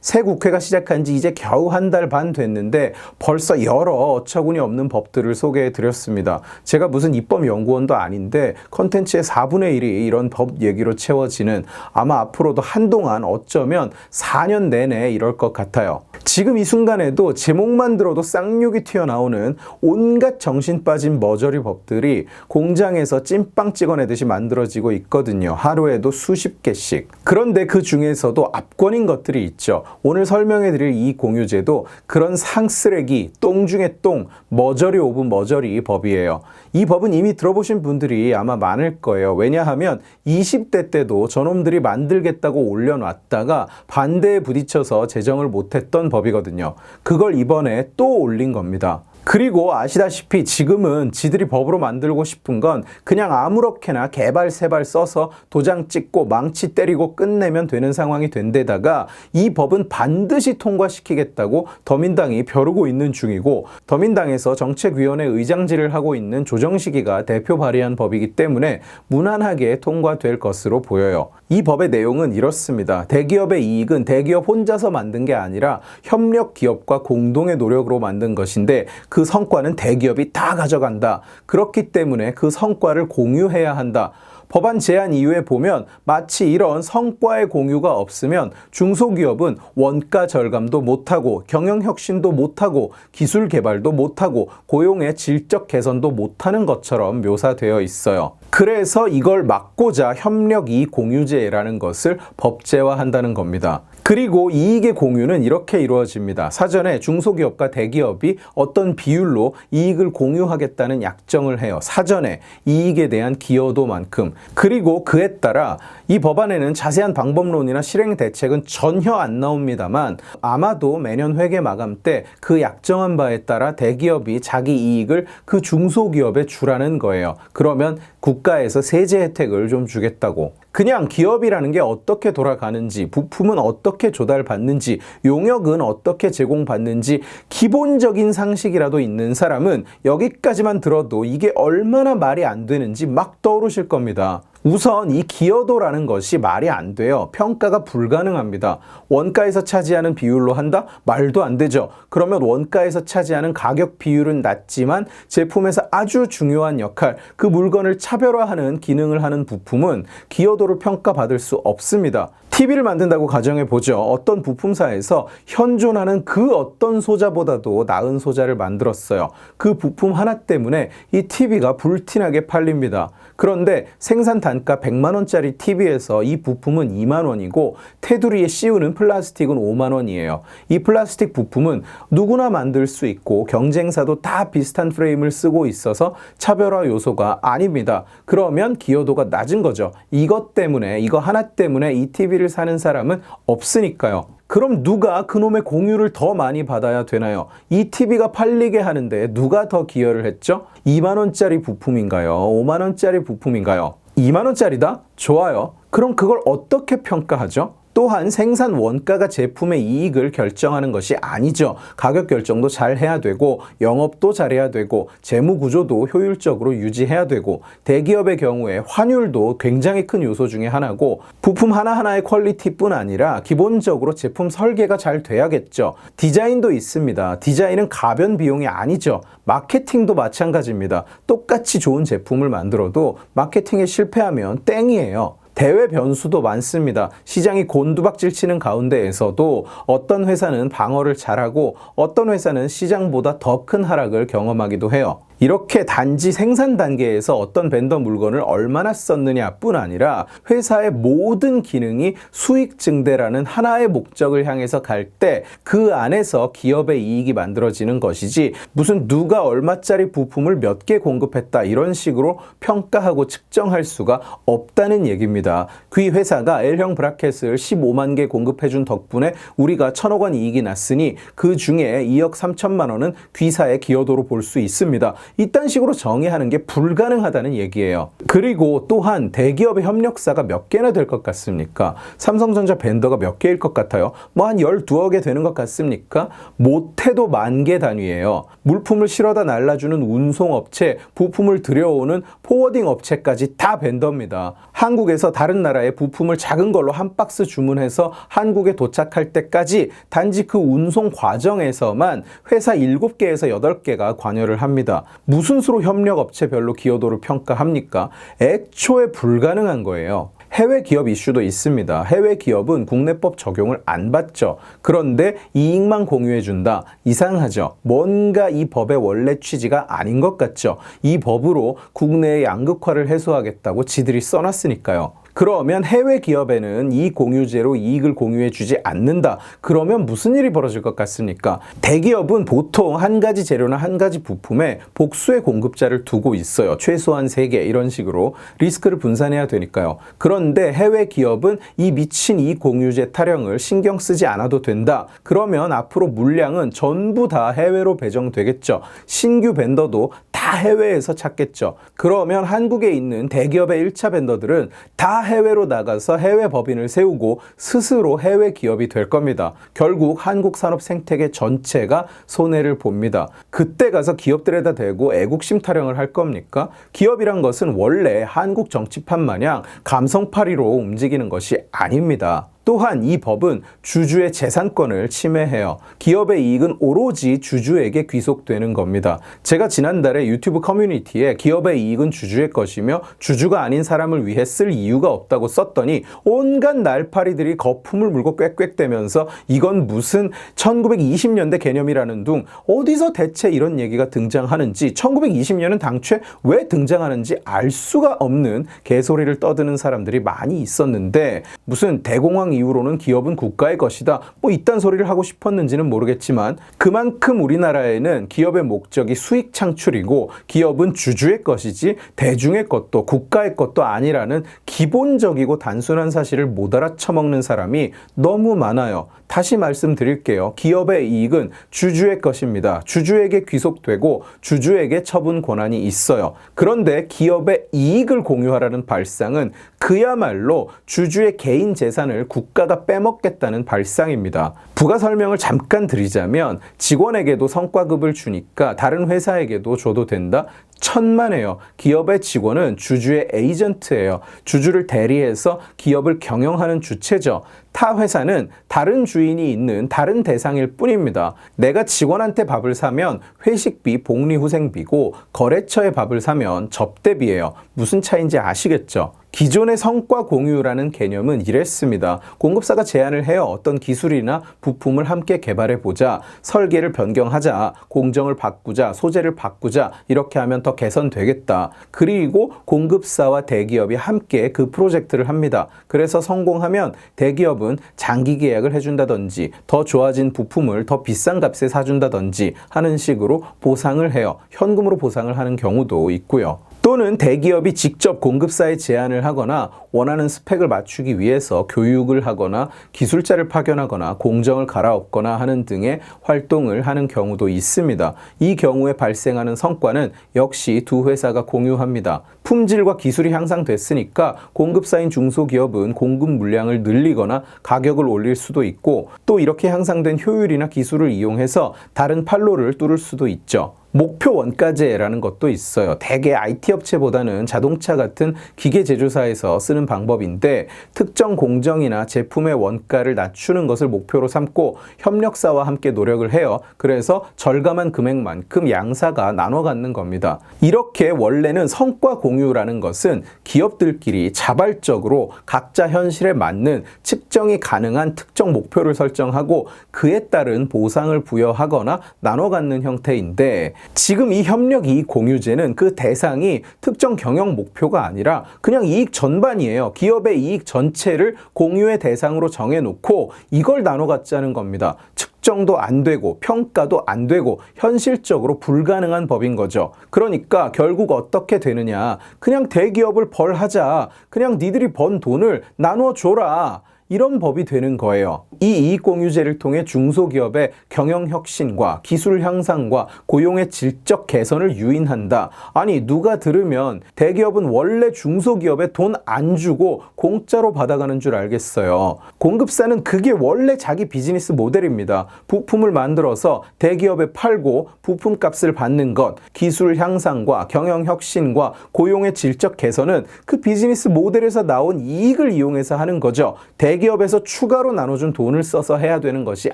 새 국회가 시작한 지 이제 겨우 한 달 반 됐는데 벌써 여러 어처구니 없는 법들을 소개해 드렸습니다. 제가 무슨 입법 연구원도 아닌데 컨텐츠의 4분의 1이 이런 법 얘기로 채워지는 아마 앞으로도 한동안 어쩌면 4년 내내 이럴 것 같아요. 지금 이 순간에도 제목만 들어도 쌍욕이 튀어나오는 온갖 정신 빠진 머저리 법들이 공장에서 찐빵 찍어내듯이 만들어지고 있거든요. 하루에도 수십 개씩. 그런데 그 중에서도 압권인 것들이 있죠. 오늘 설명해 드릴 이 공유제도 그런 상쓰레기, 똥 중에 똥, 머저리 오브 머저리 법이에요. 이 법은 이미 들어보신 분들이 아마 많을 거예요. 왜냐하면 20대 때도 저놈들이 만들겠다고 올려놨다가 반대에 부딪혀서 제정을 못했던 법이거든요. 그걸 이번에 또 올린 겁니다. 그리고 아시다시피 지금은 지들이 법으로 만들고 싶은 건 그냥 아무렇게나 개발 세발 써서 도장 찍고 망치 때리고 끝내면 되는 상황이 된 데다가 이 법은 반드시 통과시키겠다고 더민당이 벼르고 있는 중이고 더민당에서 정책위원회 의장질을 하고 있는 조정식이가 대표 발의한 법이기 때문에 무난하게 통과될 것으로 보여요. 이 법의 내용은 이렇습니다. 대기업의 이익은 대기업 혼자서 만든 게 아니라 협력 기업과 공동의 노력으로 만든 것인데 그 성과는 대기업이 다 가져간다. 그렇기 때문에 그 성과를 공유해야 한다. 법안 제안 이유에 보면 마치 이런 성과의 공유가 없으면 중소기업은 원가 절감도 못하고 경영 혁신도 못하고 기술 개발도 못하고 고용의 질적 개선도 못하는 것처럼 묘사되어 있어요. 그래서 이걸 막고자 협력 이익 공유제라는 것을 법제화한다는 겁니다. 그리고 이익의 공유는 이렇게 이루어집니다. 사전에 중소기업과 대기업이 어떤 비율로 이익을 공유하겠다는 약정을 해요. 사전에 이익에 대한 기여도만큼. 그리고 그에 따라 이 법안에는 자세한 방법론이나 실행 대책은 전혀 안 나옵니다만 아마도 매년 회계 마감 때 그 약정한 바에 따라 대기업이 자기 이익을 그 중소기업에 주라는 거예요. 그러면 국가에서 세제 혜택을 좀 주겠다고. 그냥 기업이라는 게 어떻게 돌아가는지, 부품은 어떻게 조달받는지, 용역은 어떻게 제공받는지 기본적인 상식이라도 있는 사람은 여기까지만 들어도 이게 얼마나 말이 안 되는지 막 떠오르실 겁니다. 우선 이 기여도라는 것이 말이 안 돼요. 평가가 불가능합니다. 원가에서 차지하는 비율로 한다? 말도 안 되죠. 그러면 원가에서 차지하는 가격 비율은 낮지만 제품에서 아주 중요한 역할, 그 물건을 차별화하는 기능을 하는 부품은 기여도를 평가받을 수 없습니다. TV를 만든다고 가정해 보죠. 어떤 부품사에서 현존하는 그 어떤 소자보다도 나은 소자를 만들었어요. 그 부품 하나 때문에 이 TV가 불티나게 팔립니다. 그런데 생산 단가 100만 원짜리 TV에서 이 부품은 2만 원이고 테두리에 씌우는 플라스틱은 5만 원이에요. 이 플라스틱 부품은 누구나 만들 수 있고 경쟁사도 다 비슷한 프레임을 쓰고 있어서 차별화 요소가 아닙니다. 그러면 기여도가 낮은 거죠. 이것 때문에 이거 하나 때문에 이 TV를 사는 사람은 없으니까요. 그럼 누가 그놈의 공유를 더 많이 받아야 되나요? 이 TV가 팔리게 하는데 누가 더 기여를 했죠? 2만원짜리 부품인가요? 5만원짜리 부품인가요? 2만원짜리다? 좋아요. 그럼 그걸 어떻게 평가하죠? 또한 생산 원가가 제품의 이익을 결정하는 것이 아니죠. 가격 결정도 잘 해야 되고 영업도 잘 해야 되고 재무 구조도 효율적으로 유지해야 되고 대기업의 경우에 환율도 굉장히 큰 요소 중에 하나고 부품 하나하나의 퀄리티뿐 아니라 기본적으로 제품 설계가 잘 돼야겠죠. 디자인도 있습니다. 디자인은 가변 비용이 아니죠. 마케팅도 마찬가지입니다. 똑같이 좋은 제품을 만들어도 마케팅에 실패하면 땡이에요. 대외 변수도 많습니다. 시장이 곤두박질 치는 가운데에서도 어떤 회사는 방어를 잘하고 어떤 회사는 시장보다 더 큰 하락을 경험하기도 해요. 이렇게 단지 생산 단계에서 어떤 벤더 물건을 얼마나 썼느냐 뿐 아니라 회사의 모든 기능이 수익 증대라는 하나의 목적을 향해서 갈 때 그 안에서 기업의 이익이 만들어지는 것이지 무슨 누가 얼마짜리 부품을 몇 개 공급했다 이런 식으로 평가하고 측정할 수가 없다는 얘기입니다. 그 회사가 L형 브라켓을 15만 개 공급해준 덕분에 우리가 천억 원 이익이 났으니 그 중에 2억 3천만 원은 귀사의 기여도로 볼 수 있습니다. 이딴 식으로 정의하는 게 불가능하다는 얘기예요. 그리고 또한 대기업의 협력사가 몇 개나 될 것 같습니까? 삼성전자 벤더가 몇 개일 것 같아요? 뭐 한 12억 개 되는 것 같습니까? 못해도 만 개 단위예요. 물품을 실어다 날라주는 운송업체, 부품을 들여오는 포워딩 업체까지 다 벤더입니다. 한국에서 다른 나라에 부품을 작은 걸로 한 박스 주문해서 한국에 도착할 때까지 단지 그 운송 과정에서만 회사 7개에서 8개가 관여를 합니다. 무슨 수로 협력 업체별로 기여도를 평가합니까? 애초에 불가능한 거예요. 해외 기업 이슈도 있습니다. 해외 기업은 국내법 적용을 안 받죠. 그런데 이익만 공유해준다. 이상하죠. 뭔가 이 법의 원래 취지가 아닌 것 같죠. 이 법으로 국내의 양극화를 해소하겠다고 지들이 써놨으니까요. 그러면 해외 기업에는 이 공유제로 이익을 공유해 주지 않는다. 그러면 무슨 일이 벌어질 것 같습니까? 대기업은 보통 한 가지 재료나 한 가지 부품에 복수의 공급자를 두고 있어요. 최소한 세 개 이런 식으로 리스크를 분산해야 되니까요. 그런데 해외 기업은 이 미친 이 공유제 타령을 신경 쓰지 않아도 된다. 그러면 앞으로 물량은 전부 다 해외로 배정되겠죠. 신규 벤더도 다 해외에서 찾겠죠. 그러면 한국에 있는 대기업의 1차 벤더들은 다 해외로 나가서 해외 법인을 세우고 스스로 해외 기업이 될 겁니다. 결국 한국 산업 생태계 전체가 손해를 봅니다. 그때 가서 기업들에다 대고 애국심 타령을 할 겁니까? 기업이란 것은 원래 한국 정치판 마냥 감성파리로 움직이는 것이 아닙니다. 또한 이 법은 주주의 재산권을 침해해요. 기업의 이익은 오로지 주주에게 귀속되는 겁니다. 제가 지난달에 유튜브 커뮤니티에 기업의 이익은 주주의 것이며 주주가 아닌 사람을 위해 쓸 이유가 없다고 썼더니 온갖 날파리들이 거품을 물고 꽥꽥대면서 이건 무슨 1920년대 개념이라는 둥 어디서 대체 이런 얘기가 등장하는지 1920년은 당최 왜 등장하는지 알 수가 없는 개소리를 떠드는 사람들이 많이 있었는데 무슨 대공황 이후로는 기업은 국가의 것이다. 뭐 이딴 소리를 하고 싶었는지는 모르겠지만 그만큼 우리나라에는 기업의 목적이 수익 창출이고 기업은 주주의 것이지 대중의 것도 국가의 것도 아니라는 기본적이고 단순한 사실을 못 알아쳐먹는 사람이 너무 많아요. 다시 말씀드릴게요. 기업의 이익은 주주의 것입니다. 주주에게 귀속되고 주주에게 처분 권한이 있어요. 그런데 기업의 이익을 공유하라는 발상은 그야말로 주주의 개인 재산을 국가가 빼먹겠다는 발상입니다. 부가 설명을 잠깐 드리자면 직원에게도 성과급을 주니까 다른 회사에게도 줘도 된다? 천만에요. 기업의 직원은 주주의 에이전트예요. 주주를 대리해서 기업을 경영하는 주체죠. 타 회사는 다른 주인이 있는 다른 대상일 뿐입니다. 내가 직원한테 밥을 사면 회식비, 복리후생비고 거래처에 밥을 사면 접대비예요. 무슨 차인지 아시겠죠? 기존의 성과 공유라는 개념은 이랬습니다. 공급사가 제안을 해요. 어떤 기술이나 부품을 함께 개발해 보자. 설계를 변경하자. 공정을 바꾸자. 소재를 바꾸자. 이렇게 하면 더 개선되겠다. 그리고 공급사와 대기업이 함께 그 프로젝트를 합니다. 그래서 성공하면 대기업은 장기 계약을 해준다든지 더 좋아진 부품을 더 비싼 값에 사준다든지 하는 식으로 보상을 해요. 현금으로 보상을 하는 경우도 있고요. 또는 대기업이 직접 공급사에 제안을 하거나 원하는 스펙을 맞추기 위해서 교육을 하거나 기술자를 파견하거나 공정을 갈아엎거나 하는 등의 활동을 하는 경우도 있습니다. 이 경우에 발생하는 성과는 역시 두 회사가 공유합니다. 품질과 기술이 향상됐으니까 공급사인 중소기업은 공급 물량을 늘리거나 가격을 올릴 수도 있고 또 이렇게 향상된 효율이나 기술을 이용해서 다른 판로를 뚫을 수도 있죠. 목표 원가제라는 것도 있어요. 대개 IT 업체보다는 자동차 같은 기계 제조사에서 쓰는 방법인데 특정 공정이나 제품의 원가를 낮추는 것을 목표로 삼고 협력사와 함께 노력을 해요. 그래서 절감한 금액만큼 양사가 나눠 갖는 겁니다. 이렇게 원래는 성과 공유라는 것은 기업들끼리 자발적으로 각자 현실에 맞는 측정이 가능한 특정 목표를 설정하고 그에 따른 보상을 부여하거나 나눠 갖는 형태인데 지금 이 협력 이익 공유제는 그 대상이 특정 경영 목표가 아니라 그냥 이익 전반이에요. 기업의 이익 전체를 공유의 대상으로 정해놓고 이걸 나눠 갖자는 겁니다. 측정도 안 되고 평가도 안 되고 현실적으로 불가능한 법인 거죠. 그러니까 결국 어떻게 되느냐. 그냥 대기업을 벌하자. 그냥 니들이 번 돈을 나눠 줘라. 이런 법이 되는 거예요. 이 이익공유제를 통해 중소기업의 경영 혁신과 기술 향상과 고용의 질적 개선을 유인한다. 아니 누가 들으면 대기업은 원래 중소기업에 돈 안 주고 공짜로 받아가는 줄 알겠어요. 공급사는 그게 원래 자기 비즈니스 모델입니다. 부품을 만들어서 대기업에 팔고 부품 값을 받는 것, 기술 향상과 경영 혁신과 고용의 질적 개선은 그 비즈니스 모델에서 나온 이익을 이용해서 하는 거죠. 대기업 에서 추가로 나눠준 돈을 써서 해야 되는 것이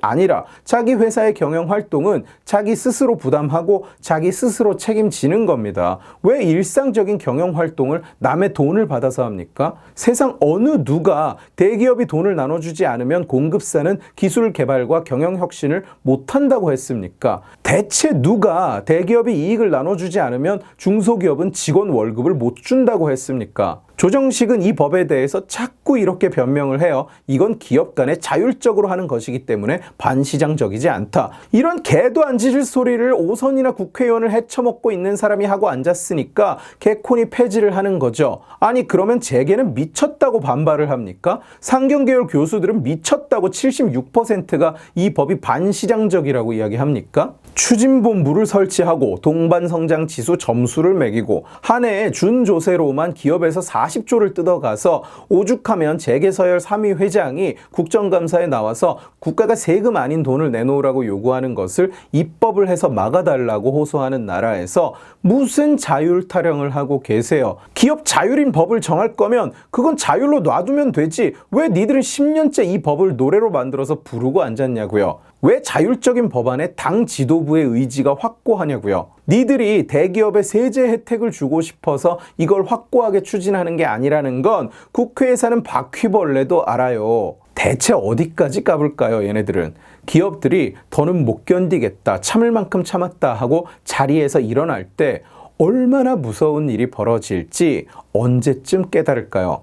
아니라 자기 회사의 경영 활동은 자기 스스로 부담하고 자기 스스로 책임지는 겁니다. 왜 일상적인 경영 활동을 남의 돈을 받아서 합니까? 세상 어느 누가 대기업이 돈을 나눠주지 않으면 공급사는 기술 개발과 경영 혁신을 못한다고 했습니까? 대체 누가 대기업이 이익을 나눠주지 않으면 중소기업은 직원 월급을 못 준다고 했습니까? 조정식은 이 법에 대해서 자꾸 이렇게 변명을 해요. 이건 기업 간에 자율적으로 하는 것이기 때문에 반시장적이지 않다. 이런 개도 안 짖을 소리를 오선이나 국회의원을 헤쳐먹고 있는 사람이 하고 앉았으니까 개콘이 폐지를 하는 거죠. 아니 그러면 재계는 미쳤다고 반발을 합니까? 상경계열 교수들은 미쳤다고 76%가 이 법이 반시장적이라고 이야기합니까? 추진본부를 설치하고 동반성장 지수 점수를 매기고 한 해에 준조세로만 기업에서 40조를 뜯어가서 오죽하면 재계서열 3위 회장이 국정감사에 나와서 국가가 세금 아닌 돈을 내놓으라고 요구하는 것을 입법을 해서 막아달라고 호소하는 나라에서 무슨 자율 타령을 하고 계세요. 기업 자율인 법을 정할 거면 그건 자율로 놔두면 되지. 왜 니들은 10년째 이 법을 노래로 만들어서 부르고 앉았냐고요. 왜 자율적인 법안에 당 지도부의 의지가 확고하냐고요. 니들이 대기업에 세제 혜택을 주고 싶어서 이걸 확고하게 추진하는 게 아니라는 건 국회에 사는 바퀴벌레도 알아요. 대체 어디까지 까불까요, 얘네들은? 기업들이 더는 못 견디겠다, 참을 만큼 참았다 하고 자리에서 일어날 때 얼마나 무서운 일이 벌어질지 언제쯤 깨달을까요?